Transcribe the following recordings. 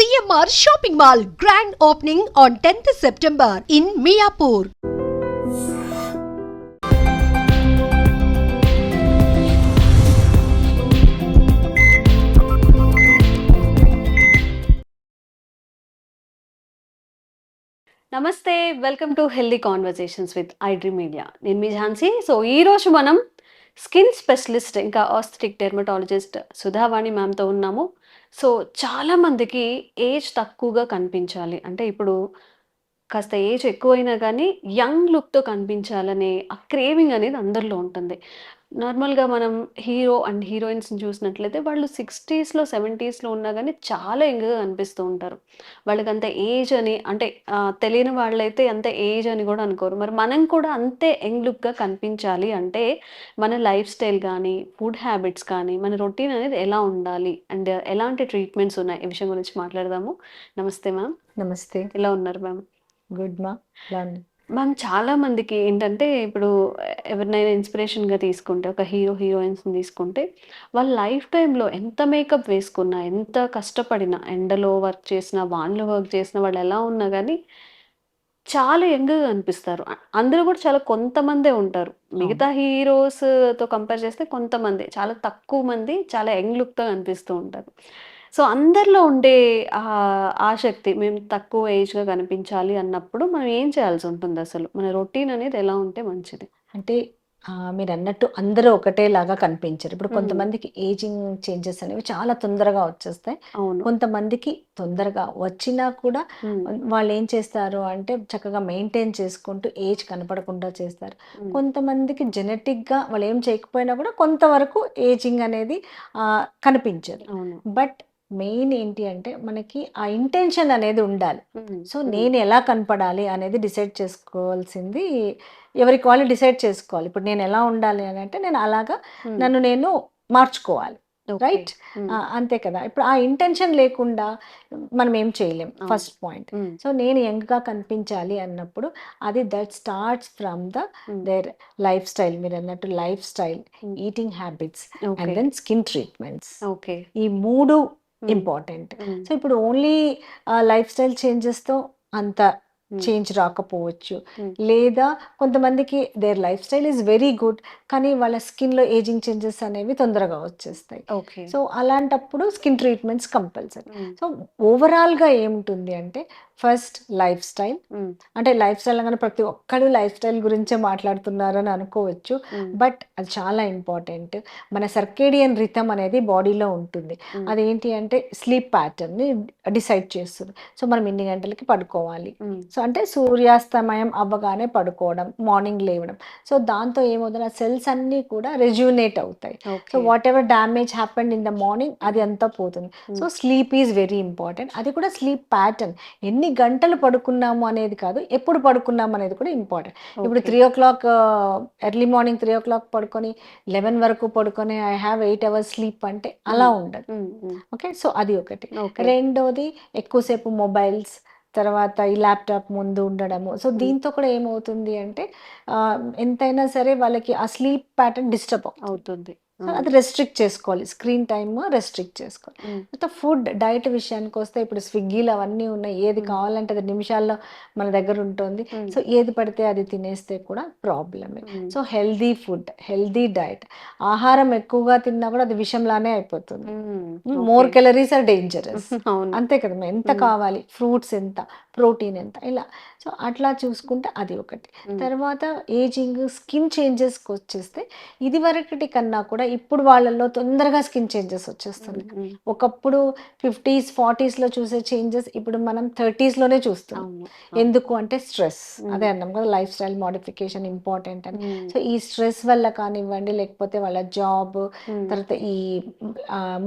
CMR Shopping Mall grand opening on 10th September in Miapur. నమస్తే welcome to healthy conversations with iDream Media నేను మీ Jhansi so ఈరోజు మనం skin specialist ఇంకా aesthetic dermatologist Sudhavani మ్యామ్తో ఉన్నాము. సో చాలామందికి ఏజ్ తక్కువగా కనిపించాలి. అంటే ఇప్పుడు కాస్త ఏజ్ ఎక్కువైనా కానీ యంగ్ లుక్తో కనిపించాలనే ఆ క్రేవింగ్ అనేది అందరిలో ఉంటుంది. నార్మల్గా మనం హీరో అండ్ హీరోయిన్స్ని చూసినట్లయితే వాళ్ళు సిక్స్టీస్లో సెవెంటీస్లో ఉన్నా కానీ చాలా యంగ్గా కనిపిస్తూ ఉంటారు. వాళ్ళకి అంత ఏజ్ అని అంటే తెలియని వాళ్ళైతే అంత ఏజ్ అని కూడా అనుకోరు. మరి మనం కూడా అంతే యంగ్ లుక్గా కనిపించాలి అంటే మన లైఫ్ స్టైల్ కానీ ఫుడ్ హ్యాబిట్స్ కానీ మన రొటీన్ అనేది ఎలా ఉండాలి అండ్ ఎలాంటి ట్రీట్మెంట్స్ ఉన్నాయి? ఈ విషయం గురించి మాట్లాడదాము. నమస్తే మ్యామ్. నమస్తే. ఎలా ఉన్నారు మ్యామ్? గుడ్ మా? మ్యామ్ చాలా మందికి ఏంటంటే ఇప్పుడు ఎవరినైనా ఇన్స్పిరేషన్గా తీసుకుంటే ఒక హీరో హీరోయిన్స్ని తీసుకుంటే వాళ్ళ లైఫ్ టైంలో ఎంత మేకప్ వేసుకున్నా ఎంత కష్టపడినా ఎండలో వర్క్ చేసినా వాన్లో వర్క్ చేసినా వాళ్ళు ఎలా ఉన్నా కానీ చాలా యంగ్గా కనిపిస్తారు. అ- అందులో కూడా చాలా కొంతమందే ఉంటారు. మిగతా హీరోస్తో కంపేర్ చేస్తే కొంతమంది చాలా తక్కువ మంది చాలా యంగ్ లుక్తో కనిపిస్తూ ఉంటారు. సో అందరిలో ఉండే ఆసక్తి మేము తక్కువ ఏజ్గా కనిపించాలి అన్నప్పుడు మనం ఏం చేయాల్సి ఉంటుంది అసలు? మన రొటీన్ అనేది ఎలా ఉంటే మంచిది? అంటే మీరు అన్నట్టు అందరూ ఒకటేలాగా కనిపించరు. ఇప్పుడు. కొంతమందికి ఏజింగ్ చేంజెస్ అనేవి చాలా తొందరగా వచ్చేస్తాయి. కొంతమందికి తొందరగా వచ్చినా కూడా వాళ్ళు ఏం చేస్తారు అంటే చక్కగా మెయింటైన్ చేసుకుంటూ ఏజ్ కనపడకుండా చేస్తారు. కొంతమందికి జెనెటిక్గా వాళ్ళు ఏం చేయకపోయినా కూడా కొంతవరకు ఏజింగ్ అనేది కనిపించదు. బట్ మెయిన్ ఏంటి అంటే మనకి ఆ ఇంటెన్షన్ అనేది ఉండాలి. సో నేను ఎలా కనపడాలి అనేది డిసైడ్ చేసుకోవాల్సింది ఎవరికి వాళ్ళు డిసైడ్ చేసుకోవాలి. ఇప్పుడు నేను ఎలా ఉండాలి అని అంటే నేను అలాగా నన్ను నేను మార్చుకోవాలి. రైట్ అంతే కదా. ఇప్పుడు ఆ ఇంటెన్షన్ లేకుండా మనం ఏం చేయలేం. ఫస్ట్ పాయింట్ సో నేను యంగ్గా కనిపించాలి అన్నప్పుడు అది that starts from the their lifestyle మీరు అన్నట్టు lifestyle eating habits and then skin treatments okay. ఈ మూడు ఇంపార్టెంట్. సో ఇప్పుడు ఓన్లీ లైఫ్ స్టైల్ చేంజెస్తో అంత చేంజ్ రాకపోవచ్చు. ఉమ్, లేదా కొంతమందికి their lifestyle is very good కానీ వాళ్ళ స్కిన్లో ఏజింగ్ చేంజెస్ అనేవి తొందరగా వచ్చేస్తాయి. ఓకే సో అలాంటప్పుడు స్కిన్ ట్రీట్మెంట్స్ కంపల్సరీ సో ఓవరాల్గా ఏముంటుంది అంటే ఫస్ట్ లైఫ్ స్టైల్ అంటే లైఫ్ స్టైల్ అనగానే ప్రతి ఒక్కరు లైఫ్ స్టైల్ గురించే మాట్లాడుతున్నారని అనుకోవచ్చు. ఉమ్, బట్ అది చాలా ఇంపార్టెంట్ మన సర్కేడియన్ రిథమ్ అనేది బాడీలో ఉంటుంది. అదేంటి అంటే స్లీప్ ప్యాటర్న్ని డిసైడ్ చేస్తుంది. సో మనం ఇన్ని గంటలకి పడుకోవాలి? సో అంటే సూర్యాస్తమయం అవ్వగానే పడుకోవడం మార్నింగ్ లేవడం. సో దాంతో ఏమవుతుంది ఆ సెల్స్ అన్నీ కూడా రెజ్యూనేట్ అవుతాయి. So whatever damage happened in the morning అది అంతా పోతుంది. So sleep is very important. అది కూడా స్లీప్ ప్యాటర్న్. ఎన్ని గంటలు పడుకున్నాము అనేది కాదు ఎప్పుడు పడుకున్నాము అనేది కూడా ఇంపార్టెంట్. ఇప్పుడు. Three o'clock early morning three o'clock పడుకొని లెవెన్ వరకు పడుకొని I have eight hours sleep అంటే అలా ఉండదు. ఓకే? సో అది ఒకటి. రెండోది ఎక్కువసేపు మొబైల్స్ తర్వాత ఈ ల్యాప్టాప్ ముందు ఉండడము. సో దీంతో కూడా ఏమవుతుంది అంటే ఎంతైనా సరే వాళ్ళకి ఆ స్లీప్ ప్యాటర్న్ డిస్టర్బ్ అవుతుంది. అది రెస్ట్రిక్ట్ చేసుకోవాలి. స్క్రీన్ టైమ్ రెస్ట్రిక్ట్ చేసుకోవాలి. ఉమ్, తర్వాత ఫుడ్ డైట్ విషయానికి వస్తే ఇప్పుడు స్విగ్గీలు అవన్నీ ఉన్నాయి. ఏది మ్మ్. కావాలంటే అది నిమిషాల్లో మన దగ్గర ఉంటుంది. ఉమ్, సో ఏది పడితే అది తినేస్తే కూడా ప్రాబ్లమే so healthy food healthy diet ఆహారం ఎక్కువగా తిన్నా కూడా అది విషంలానే అయిపోతుంది. మోర్. కెలరీస్ ఆర్ డేంజరస్ అవును. అంతే కదా ఎంత. కావాలి? ఫ్రూట్స్ ఎంత? ప్రోటీన్ ఎంత ఇలా. సో అట్లా చూసుకుంటే అది ఒకటి. తర్వాత ఏజింగ్ స్కిన్ చేంజెస్కి వచ్చేస్తే ఇది వరకటి కన్నా కూడా ఇప్పుడు వాళ్ళల్లో తొందరగా స్కిన్ చేంజెస్ వచ్చేస్తుంది. ఒకప్పుడు ఫిఫ్టీస్ ఫార్టీస్లో చూసే చేంజెస్ ఇప్పుడు మనం థర్టీస్లోనే అవును. ఎందుకు అంటే స్ట్రెస్. అదే అన్నాం కదా లైఫ్ స్టైల్ మోడిఫికేషన్ ఇంపార్టెంట్ అని. సో ఈ స్ట్రెస్ వల్ల కానివ్వండి లేకపోతే వాళ్ళ జాబ్ తర్వాత ఈ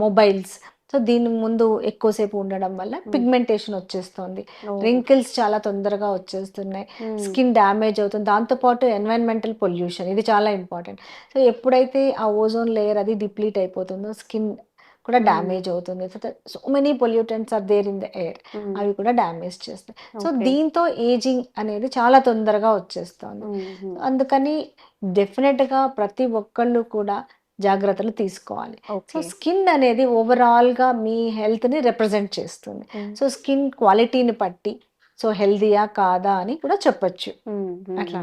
మొబైల్స్ సో దీని ముందు ఎక్కువసేపు ఉండడం వల్ల. పిగ్మెంటేషన్ వచ్చేస్తుంది. రింకిల్స్ చాలా తొందరగా వచ్చేస్తున్నాయి. స్కిన్ డ్యామేజ్ అవుతుంది. దాంతోపాటు ఎన్వైరన్మెంటల్ పొల్యూషన్ ఇది చాలా ఇంపార్టెంట్. సో ఎప్పుడైతే ఆ ఓజోన్ లేయర్ అది డిప్లీట్ అయిపోతుందో స్కిన్ కూడా. డ్యామేజ్ అవుతుంది. So many pollutants are there in the air అవి కూడా డ్యామేజ్ చేస్తాయి సో. దీంతో ఏజింగ్ అనేది చాలా తొందరగా వచ్చేస్తుంది. అందుకని డెఫినెట్గా ప్రతి ఒక్కళ్ళు కూడా జాగ్రత్తలు తీసుకోవాలి. సో స్కిన్ అనేది overall గా మీ health ని రిప్రజెంట్ చేస్తుంది. సో స్కిన్ క్వాలిటీని బట్టి సో హెల్దీయా కాదా అని కూడా చెప్పొచ్చు. అట్లా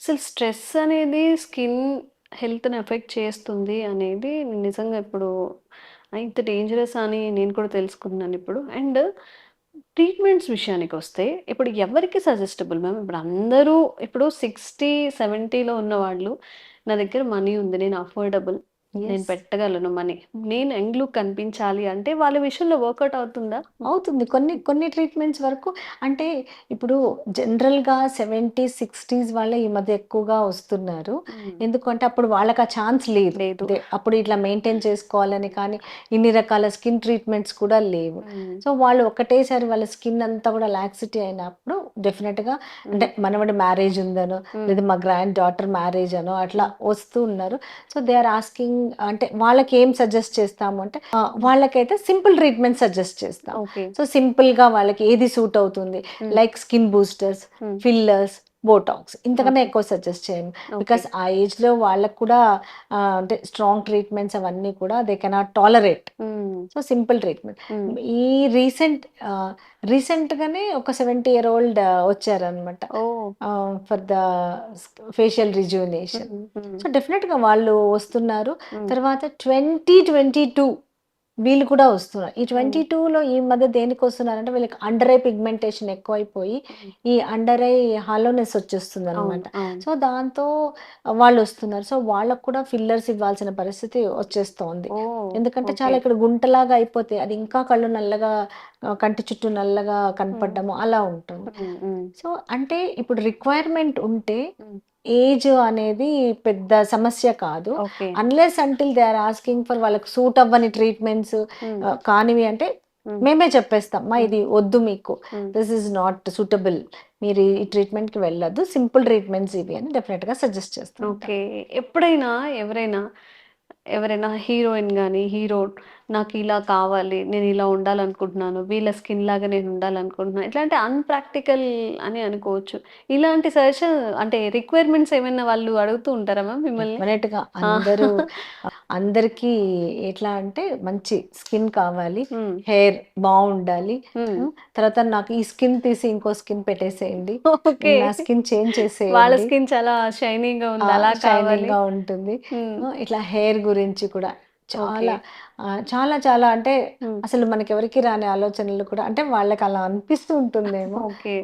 అసలు స్ట్రెస్ అనేది స్కిన్ హెల్త్ని ఎఫెక్ట్ చేస్తుంది అనేది నిజంగా ఇప్పుడు ఇంత డేంజరస్ అని నేను కూడా తెలుసుకున్నాను ఇప్పుడు. అండ్ ట్రీట్మెంట్స్ విషయానికి వస్తే ఇప్పుడు ఎవరికి సజెస్టబుల్ మ్యామ్? ఇప్పుడు అందరూ ఇప్పుడు సిక్స్టీ సెవెంటీలో ఉన్న వాళ్ళు నా దగ్గర మనీ ఉంది నేను అఫోర్డబుల్. నేను. పెట్టగలను మనీ. నేను యంగ్ లుక్ కనిపించాలి అంటే వాళ్ళ విషయంలో వర్కౌట్ అవుతుందా? అవుతుంది. కొన్ని కొన్ని ట్రీట్మెంట్స్ వరకు అంటే ఇప్పుడు జనరల్గా సెవెంటీస్ సిక్స్టీస్ వాళ్ళే ఈ మధ్య ఎక్కువగా వస్తున్నారు. ఎందుకంటే అప్పుడు వాళ్ళకి ఆ ఛాన్స్ లేదు. లేదు. అప్పుడు ఇట్లా మెయింటైన్ చేసుకోవాలని కానీ ఇన్ని రకాల స్కిన్ ట్రీట్మెంట్స్ కూడా లేవు. సో వాళ్ళు ఒకటేసారి వాళ్ళ స్కిన్ అంతా కూడా లాక్సిటీ అయినప్పుడు డెఫినెట్గా అంటే మనవడి మ్యారేజ్ ఉందనో లేదా మా గ్రాండ్ డాటర్ మ్యారేజ్ అనో అట్లా వస్తూ ఉన్నారు. సో దే ఆర్ ఆస్కింగ్ అంటే వాళ్ళకి ఏం సజెస్ట్ చేస్తాము అంటే వాళ్ళకైతే సింపుల్ ట్రీట్మెంట్ సజెస్ట్ చేస్తాం. సో సింపుల్గా వాళ్ళకి ఏది సూట్ అవుతుంది? Like skin boosters. Fillers botox ఇంతకన్నా ఎక్కువ సజెస్ట్ చేయము బికాస్ ఆ ఏజ్లో వాళ్ళకు కూడా అంటే స్ట్రాంగ్ ట్రీట్మెంట్స్ అవన్నీ కూడా they cannot tolerate so simple treatment ఈ రీసెంట్ రీసెంట్ గానే ఒక సెవెంటీ ఇయర్ ఓల్డ్ వచ్చారనమాట for the facial rejuvenation so డెఫినెట్గా వాళ్ళు వస్తున్నారు. తర్వాత ట్వంటీ ట్వంటీ టూ వీళ్ళు కూడా వస్తున్నారు. ఈ ట్వంటీ లో ఈ మధ్య దేనికి వస్తున్నారంటే వీళ్ళకి అండర్ ఐ పిగ్మెంటేషన్ ఎక్కువైపోయి ఈ అండర్ ఐ హాలోనెస్ వచ్చేస్తుంది అనమాట సో దాంతో వాళ్ళు వస్తున్నారు. సో వాళ్ళకు కూడా ఫిల్లర్స్ ఇవ్వాల్సిన పరిస్థితి వచ్చేస్తోంది. ఎందుకంటే చాలా ఇక్కడ గుంటలాగా అయిపోతాయి అది ఇంకా కళ్ళు నల్లగా కంటి చుట్టూ నల్లగా కనపడము అలా ఉంటుంది. సో అంటే ఇప్పుడు రిక్వైర్మెంట్ ఉంటే. ఏజ్ అనేది పెద్ద సమస్య కాదు. Unless until they are asking for వాళ్ళకి సూట్ అవ్వని ట్రీట్మెంట్స్ కానివి అంటే Mm. మేమే చెప్పేస్తాం. మా ఇది వద్దు మీకు. దిస్ ఇస్ నాట్ సూటబుల్ మీరు ఈ treatment కి వెళ్ళొద్దు. సింపుల్ ట్రీట్మెంట్స్ ఇవి అని డెఫినెట్గా సజెస్ట్ చేస్తాం ఓకే. ఎప్పుడైనా ఎవరైనా ఎవరైనా హీరోయిన్ కానీ హీరో నాకు ఇలా కావాలి నేను ఇలా ఉండాలనుకుంటున్నాను వీళ్ళ స్కిన్ లాగా నేను ఉండాలనుకుంటున్నాను ఇట్లాంటి అన్ప్రాక్టికల్ అని అనుకోవచ్చు. ఇలాంటి సజెషన్ అంటే రిక్వైర్మెంట్స్ ఏమైనా వాళ్ళు అడుగుతూ ఉంటారా మ్యామ్ మిమ్మల్ని? అందరూ అందరికీ ఎట్లా అంటే మంచి స్కిన్ కావాలి. హెయిర్ బాగుండాలి. తర్వాత నాకు ఈ స్కిన్ తీసి ఇంకో స్కిన్ పెట్టేసేయండి. నా స్కిన్ చేంజ్ వాళ్ళ చేసేయండి స్కిన్ చాలా షైనింగ్గా ఉంది అలా కావాలి. గా ఉంటుంది. ఇట్లా హెయిర్ గురించి కూడా చాలా చాలా చాలా అంటే. అసలు మనకి ఎవరికి రాని ఆలోచనలు కూడా అంటే వాళ్ళకి అలా అనిపిస్తూ ఉంటుందేమో. ఓకే.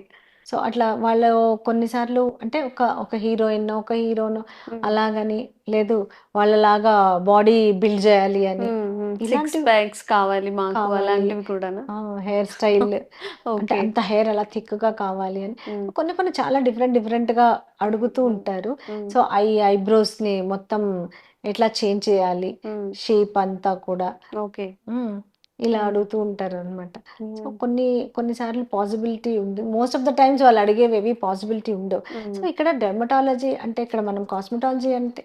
సో అట్లా వాళ్ళు కొన్నిసార్లు అంటే ఒక ఒక హీరోయిన్ ఒక హీరోను. అలాగని లేదు వాళ్ళలాగా బాడీ బిల్డ్ చేయాలి అని. సిక్స్ కావాలి మాకు. అలాంటివి కూడానా? హెయిర్ స్టైల్ అంటే అంత హెయిర్ అలా థిక్గా కావాలి అని. కొన్ని కొన్ని చాలా డిఫరెంట్ డిఫరెంట్గా అడుగుతూ ఉంటారు. సో ఐ ఐబ్రోస్ని మొత్తం ఎట్లా చేంజ్ చేయాలి? షేప్ అంతా కూడా. ఓకే. ఇలా. అడుగుతూ ఉంటారు అనమాట సో కొన్ని కొన్నిసార్లు పాసిబిలిటీ ఉంది మోస్ట్ ఆఫ్ ద టైమ్స్ వాళ్ళు అడిగేవి పాసిబిలిటీ ఉండవు. సో ఇక్కడ డెర్మటాలజీ అంటే ఇక్కడ మనం కాస్మెటాలజీ అంటే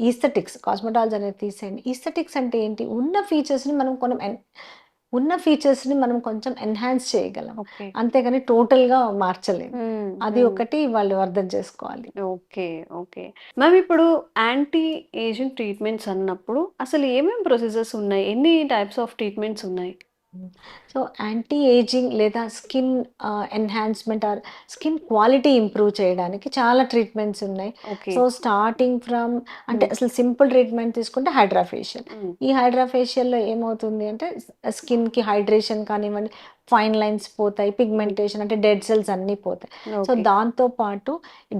ఈస్థెటిక్స్ కాస్మెటాలజీ అనేది తీసేయండి. ఈస్థెటిక్స్ అంటే ఏంటి? ఉన్న ఫీచర్స్ని మనం కొన్ని ఉన్న ఫీచర్స్ని మనం కొంచెం ఎన్హాన్స్ చేయగలం. అంతేగాని టోటల్గా మార్చలేము అది ఒకటి వాళ్ళు అర్థం చేసుకోవాలి. Okay okay. మ్యామ్ ఇప్పుడు యాంటీ ఏజింగ్ ట్రీట్మెంట్స్ అన్నప్పుడు అసలు ఏమేమి ప్రొసీజర్స్ ఉన్నాయి? ఎన్ని టైప్స్ ఆఫ్ ట్రీట్మెంట్స్ ఉన్నాయి? సో యాంటీ ఏజింగ్ లేదా skin enhancement or skin quality improve చేయడానికి చాలా ట్రీట్మెంట్స్ ఉన్నాయి. సో స్టార్టింగ్ ఫ్రమ్ అంటే అసలు సింపుల్ ట్రీట్మెంట్ తీసుకుంటే హైడ్రా ఫేషియల్ ఈ హైడ్రా ఫేషియల్లో ఏమవుతుంది అంటే స్కిన్కి హైడ్రేషన్ కానివ్వండి ఫైన్ లైన్స్ పోతాయి పిగ్మెంటేషన్ అంటే డెడ్ సెల్స్ అన్నీ పోతాయి. సో దాంతో పాటు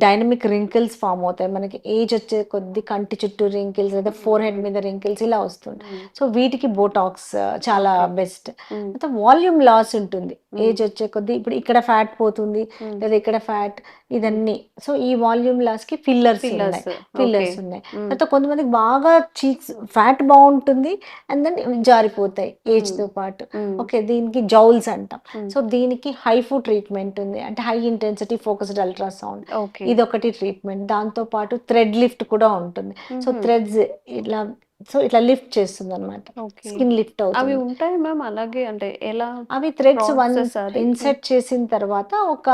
డైనమిక్ రింకిల్స్ ఫామ్ అవుతాయి. మనకి ఏజ్ వచ్చే కొద్ది కంటి చుట్టూ రింకిల్స్ లేదా ఫోర్ హెడ్ మీద రింకిల్స్ ఇలా వస్తుంది సో వీటికి బోటాక్స్ చాలా బెస్ట్ అయితే వాల్యూమ్ లాస్ ఉంటుంది. ఏజ్ వచ్చే కొద్ది ఇప్పుడు ఇక్కడ ఫ్యాట్ పోతుంది లేదా ఇక్కడ ఫ్యాట్ ఇదన్నీ. సో ఈ వాల్యూమ్ లాస్కి ఫిల్లర్స్ ఉన్నాయి. ఫిల్లర్స్ ఉన్నాయి. తర్వాత కొంతమందికి బాగా చీక్స్ ఫ్యాట్ బాగుంటుంది అండ్ దెన్ జారిపోతాయి ఏజ్తో పాటు. ఓకే దీనికి జౌల్స్ అంటాం. సో దీనికి హైఫు ట్రీట్మెంట్ ఉంది. అంటే హై ఇంటెన్సిటీ ఫోకస్డ్ అల్ట్రాసౌండ్ ఇది ఒకటి ట్రీట్మెంట్ దాంతో పాటు థ్రెడ్ లిఫ్ట్ కూడా ఉంటుంది. సో థ్రెడ్స్ ఇట్లా సో ఇట్లా లిఫ్ట్ చేస్తుంది అనమాట స్కిన్ లిఫ్ట్ అవి అవుతుంది ఉంటాయి మ్యామ్ అలాగే అంటే ఎలా అవి థ్రెడ్స్ వన్. ఇన్సెట్ చేసిన తర్వాత ఒక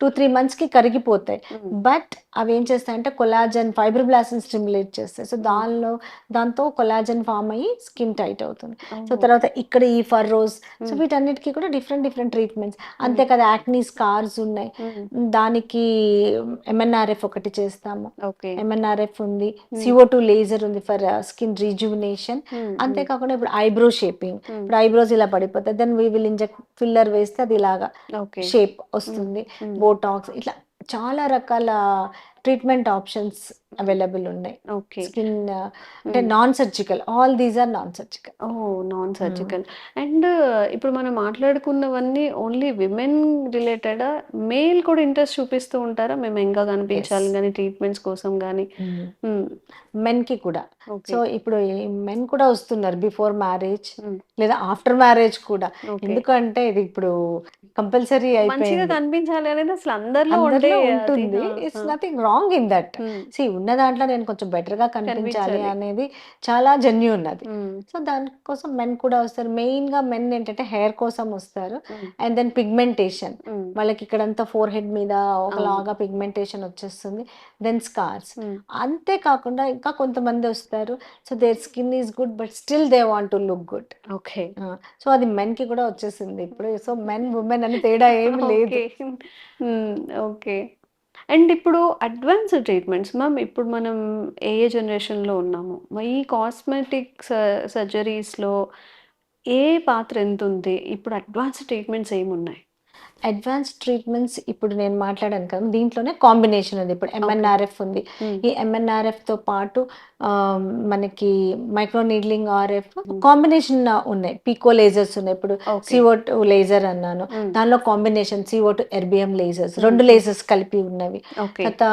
టూ త్రీ మంత్స్కి కరిగిపోతాయి. Mm. బట్ అవి ఏం చేస్తాయంటే కొలాజన్ ఫైబ్రోబ్లాస్ట్ని స్టిమ్యులేట్ చేస్తాయి. సో దానిలో దాంతో కొలాజన్ ఫామ్ అయ్యి స్కిన్ టైట్ అవుతుంది. సో. తర్వాత ఇక్కడ ఈ ఫర్రోస్ సో Mm. వీటన్నిటికీ కూడా డిఫరెంట్ డిఫరెంట్ ట్రీట్మెంట్స్ అంతే కదా యాక్నీ స్కార్స్ ఉన్నాయి. Mm. దానికి ఎంఎన్ఆర్ఎఫ్ ఒకటి చేస్తాము. ఓకే. ఎంఎన్ఆర్ఎఫ్ ఉంది. సిఓ టూ లేజర్ ఉంది ఫర్ స్కిన్ రీజువినేషన్ Mm. అంతేకాకుండా ఇప్పుడు ఐబ్రో షేపింగ్. ఇప్పుడు ఐబ్రోస్ ఇలా పడిపోతాయి. Then we will inject filler వేస్తే అది ఇలాగా షేప్ వస్తుంది. బోటాక్స్ ఇట్లా చాలా రకాల ట్రీట్మెంట్ ఆప్షన్స్ అవైలబుల్ ఉన్నాయి. ఓకే. స్కిన్ అంటే non surgical all these are non surgical oh non surgical and ఇప్పుడు మనం మాట్లాడుకున్నవన్నీ ఓన్లీ విమెన్ రిలేటెడ్? మేల్ కూడా ఇంట్రెస్ట్ చూపిస్తూ ఉంటారా? మేము ఇంకా కనిపించాలి. కానీ ట్రీట్మెంట్స్ కోసం కానీ మెన్కి కూడా. సో ఇప్పుడు మెన్ కూడా వస్తున్నారు బిఫోర్ మ్యారేజ్. లేదా ఆఫ్టర్ మ్యారేజ్ కూడా. ఎందుకంటే ఇది ఇప్పుడు కంపల్సరీ మంచిగా అయిపోయింది కనిపించాలి అనేది అసలు అందరిలో ఉంటుంది. It's. Nothing wrong in that. C ఉన్న దాంట్లో నేను కొంచెం బెటర్గా కనిపించాలి. అనేది చాలా జెన్యున్ అది. Mm. సో దానికోసం మెన్ కూడా వస్తారు. మెయిన్గా మెన్ ఏంటంటే హెయిర్ కోసం వస్తారు. And then pigmentation. వాళ్ళకి ఇక్కడంతా ఫోర్ హెడ్ మీద. ఒకలాగా పిగ్మెంటేషన్ వచ్చేస్తుంది. Then scars. Mm. అంతేకాకుండా ఇంకా కొంతమంది వస్తారు. So their skin is good but still they want to look good. Okay. So అది మెన్కి కూడా వచ్చేసింది ఇప్పుడు. సో మెన్ ఉమెన్ అని తేడా ఏమి లేదు. ఓకే. అండ్ ఇప్పుడు అడ్వాన్స్ ట్రీట్మెంట్స్ మ్యామ్ ఇప్పుడు మనం ఏ ఏ జనరేషన్లో ఉన్నాము? ఈ కాస్మెటిక్ సర్జరీస్లో ఏ పాత్ర ఎంత ఉంది ఇప్పుడు అడ్వాన్స్ ట్రీట్మెంట్స్ ఏమున్నాయి? అడ్వాన్స్ ట్రీట్మెంట్స్ ఇప్పుడు నేను మాట్లాడాను కదా దీంట్లోనే కాంబినేషన్ ఉంది. ఇప్పుడు ఎంఎన్ఆర్ఎఫ్ ఉంది. ఈ ఎంఎన్ఆర్ఎఫ్తో పాటు మనకి మైక్రో నీడ్లింగ్ ఆర్ఎఫ్ కాంబినేషన్ ఉన్నాయి. పీకో లేజర్స్ ఉన్నాయి. ఇప్పుడు. సిఓ టూ లేజర్ అన్నాను. Mm. దానిలో combination CO two erbium lasers రెండు లేజర్స్ కలిపి ఉన్నవి. తర్వాత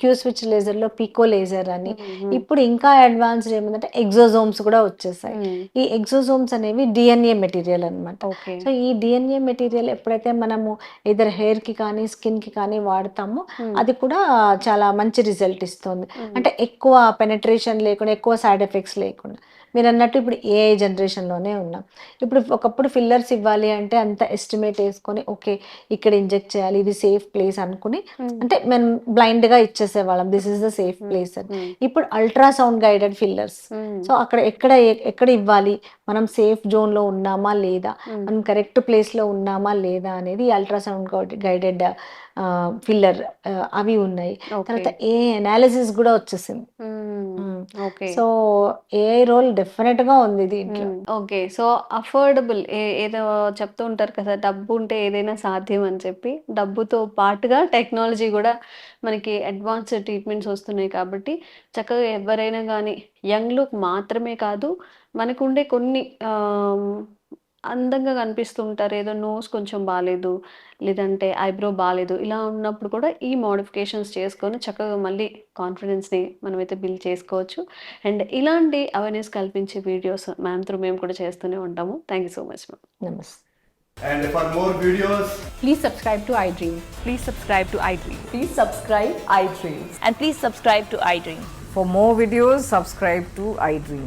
క్యూ స్విచ్ లేజర్లో పీకో లేజర్ అని ఇప్పుడు ఇంకా అడ్వాన్స్డ్ ఏముందంటే ఎగ్జోజోమ్స్ కూడా వచ్చేసాయి. ఈ ఎగ్జోజోమ్స్ అనేవి డిఎన్ఏ మెటీరియల్ అన్నమాట. ఓకే సో ఈ డిఎన్ఏ మెటీరియల్ ఎప్పుడైతే మనము ఇద్దరు హెయిర్కి కానీ స్కిన్కి కానీ వాడతామో. అది కూడా చాలా మంచి రిజల్ట్ ఇస్తుంది. అంటే ఎక్కువ పెనట్రేషన్ లేకుండా ఎక్కువ సైడ్ ఎఫెక్ట్స్ లేకుండా. మీరు అన్నట్టు ఇప్పుడు ఏఐ జనరేషన్లోనే ఉన్నాం. ఇప్పుడు ఒకప్పుడు ఫిల్లర్స్ ఇవ్వాలి అంటే అంత ఎస్టిమేట్ వేసుకొని ఓకే ఇక్కడ ఇంజెక్ట్ చేయాలి ఇది సేఫ్ ప్లేస్ అనుకుని అంటే మనం బ్లైండ్గా ఇచ్చేసేవాళ్ళం. This is the safe place అని. ఇప్పుడు అల్ట్రాసౌండ్ గైడెడ్ ఫిల్లర్స్ సో అక్కడ ఎక్కడ ఎక్కడ ఇవ్వాలి? మనం సేఫ్ జోన్లో ఉన్నామా లేదా? మనం కరెక్ట్ ప్లేస్లో ఉన్నామా లేదా అనేది అల్ట్రాసౌండ్ గైడెడ్ ఫిల్లర్ అవి ఉన్నాయి. తర్వాత ఏ అనాలిసిస్ కూడా వచ్చేసింది. సో ఏ రోల్ డెఫినెట్గా ఉంది దీంట్లో. ఓకే. సో అఫోర్డబుల్ ఏదో చెప్తూ ఉంటారు కదా డబ్బు ఉంటే ఏదైనా సాధ్యం అని చెప్పి. డబ్బుతో పాటుగా టెక్నాలజీ కూడా మనకి అడ్వాన్స్ ట్రీట్మెంట్స్ వస్తున్నాయి కాబట్టి చక్కగా ఎవరైనా కానీ యంగ్ లుక్ మాత్రమే కాదు మనకుండే కొన్ని అందంగా కనిపిస్తూ ఉంటారు ఏదో నోస్ కొంచెం బాగాలేదు లేదంటే ఐబ్రో బాగాలేదు ఇలా ఉన్నప్పుడు కూడా ఈ మోడిఫికేషన్స్ చేసుకొని చక్కగా మళ్ళీ కాన్ఫిడెన్స్ని మనమైతే బిల్డ్ చేసుకోవచ్చు అండ్ ఇలాంటి అవేర్నెస్ కల్పించే వీడియోస్ మ్యామ్ త్రూ మేము కూడా చేస్తూనే ఉంటాము thank you so much ma'am నమస్తే And for more videos, Please subscribe to iDream. Please subscribe to iDream. Please subscribe iDream. And please subscribe to iDream. For more videos, subscribe to iDream.